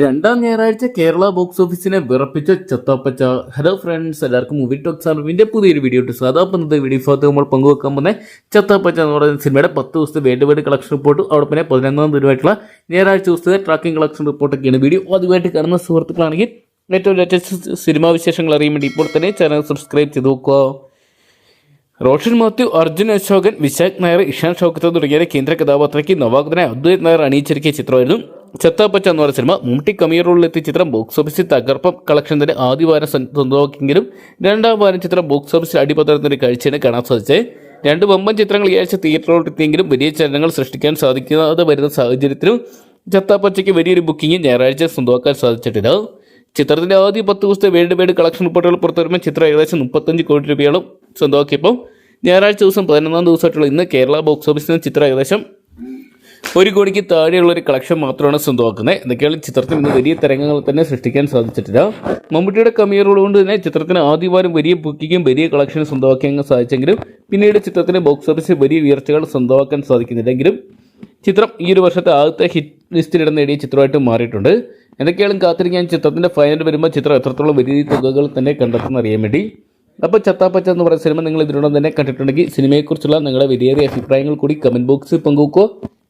രണ്ടാം ഞായറാഴ്ച കേരള ബോക്സ് ഓഫീസിനെ വിറപ്പിച്ച ചത്തപ്പച്ച. ഹലോ ഫ്രണ്ട്സ് എല്ലാവർക്കും മൂവി ടോക്സ് അറിവിന്റെ പുതിയൊരു വീഡിയോ ഇട്ട് സാധാരണ വീഡിയോ ഭാഗത്ത് നമ്മൾ പങ്കുവെക്കാൻ പോകുന്ന ചത്തപ്പച്ച എന്ന് പറയുന്ന സിനിമയുടെ പത്ത് ദിവസത്തെ വേണ്ട വേണ്ട കളക്ഷൻ റിപ്പോർട്ടും അവിടെ പിന്നെ പതിനൊന്നാം തീയതിയായിട്ടുള്ള ഞായറാഴ്ച ദിവസത്തെ ട്രാക്കിംഗ് കളക്ഷൻ റിപ്പോർട്ടൊക്കെയാണ് വീഡിയോ ആദ്യമായിട്ട് കാണുന്ന സുഹൃത്തുക്കളാണെങ്കിൽ ഏറ്റവും ലേറ്റസ്റ്റ് സിനിമാ വിശേഷങ്ങൾ അറിയാൻ വേണ്ടി ഇപ്പോൾ തന്നെ ചാനൽ സബ്സ്ക്രൈബ് ചെയ്ത് നോക്കുക. റോഷൻ മാത്യു അർജുൻ അശോകൻ വിശാഖ് നായർ ഇഷാൻ ഷൗക്കത്ത് തുടങ്ങിയ കേന്ദ്ര കഥാപാത്രയ്ക്ക് നവാഗതനെ അദ്വൈത് നായർ അണിയിച്ചിരിക്കിയ ചിത്രമായിരുന്നു. ചത്താപ്പച്ച എന്ന് പറയുന്ന സിനിമ മമ്മൂട്ടി കമിയർ റോളിലെത്തിയ ചിത്രം ബോക്സ് ഓഫീസിൽ തകർപ്പം കളക്ഷന്റെ ആദ്യ വാരം സ്വന്തമാക്കിയെങ്കിലും രണ്ടാം വാരം ചിത്രം ബോക്സ് ഓഫീസിൽ അടിപതർന്നൊരു കാഴ്ചയാണ് കാണാൻ സാധിച്ചത് രണ്ട് വമ്പൻ ചിത്രങ്ങൾ ഈ ആഴ്ച എത്തിയെങ്കിലും വലിയ ചലനങ്ങൾ സൃഷ്ടിക്കാൻ സാധിക്കാതെ വരുന്ന സാഹചര്യത്തിലും ചത്താപ്പച്ചയ്ക്ക് വലിയൊരു ബുക്കിംഗ് ഞായറാഴ്ച സ്വന്തമാക്കാൻ സാധിച്ചിട്ടില്ല. ചിത്രത്തിന്റെ ആദ്യ പത്ത് ദിവസത്തെ വേൾഡ് വൈഡ് കളക്ഷൻ റിപ്പോർട്ടുകൾ പുറത്തുവരുമ്പോൾ ചിത്രം ഏകദേശം മുപ്പത്തഞ്ച് കോടി രൂപയോളം സ്വന്തമാക്കിയപ്പോൾ ഞായറാഴ്ച ദിവസം പതിനൊന്നാം ദിവസമായിട്ടുള്ള ഇന്ന് കേരള ബോക്സ് ഓഫീസിൽ ചിത്രം ഏകദേശം ഒരു കോടിക്ക് താഴെയുള്ള ഒരു കളക്ഷൻ മാത്രമാണ് സ്വന്തമാക്കുന്നത്. എന്തൊക്കെയാണ് ചിത്രത്തിന് ഇന്ന് വലിയ തരംഗങ്ങൾ തന്നെ സൃഷ്ടിക്കാൻ സാധിച്ചിട്ടില്ല. മമ്മൂട്ടിയുടെ കമിയറുകൾ കൊണ്ട് തന്നെ ചിത്രത്തിന് ആദ്യവാരം വലിയ ബുക്കിങ്ങും വലിയ കളക്ഷനും സ്വന്തമാക്കാൻ സാധിച്ചെങ്കിലും പിന്നീട് ചിത്രത്തിന് ബോക്സ് ഓഫീസിൽ വലിയ ഉയർച്ചകൾ സ്വന്തമാക്കാൻ സാധിക്കുന്നില്ലെങ്കിലും ചിത്രം ഈ ഒരു വർഷത്തെ ആദ്യത്തെ ഹിറ്റ് ലിസ്റ്റിൽ ഇടം നേടിയ ചിത്രമായിട്ട് മാറിയിട്ടുണ്ട്. എന്തൊക്കെയാണ് കാത്തിരിക്കാൻ ചിത്രത്തിന്റെ ഫൈനൽ വരുമ്പോൾ ചിത്രം എത്രത്തോളം വലിയ തുകകൾ തന്നെ കണ്ടെത്തുന്ന അറിയാൻ വേണ്ടി. അപ്പോൾ ചത്താപ്പച്ച എന്ന് പറയുന്ന സിനിമ നിങ്ങൾ ഇതിനോടൊപ്പം തന്നെ കണ്ടിട്ടുണ്ടെങ്കിൽ സിനിമയെക്കുറിച്ചുള്ള നിങ്ങളുടെ വലിയ അഭിപ്രായങ്ങൾ കൂടി കമന്റ് ബോക്സിൽ പങ്കുവെക്കുക.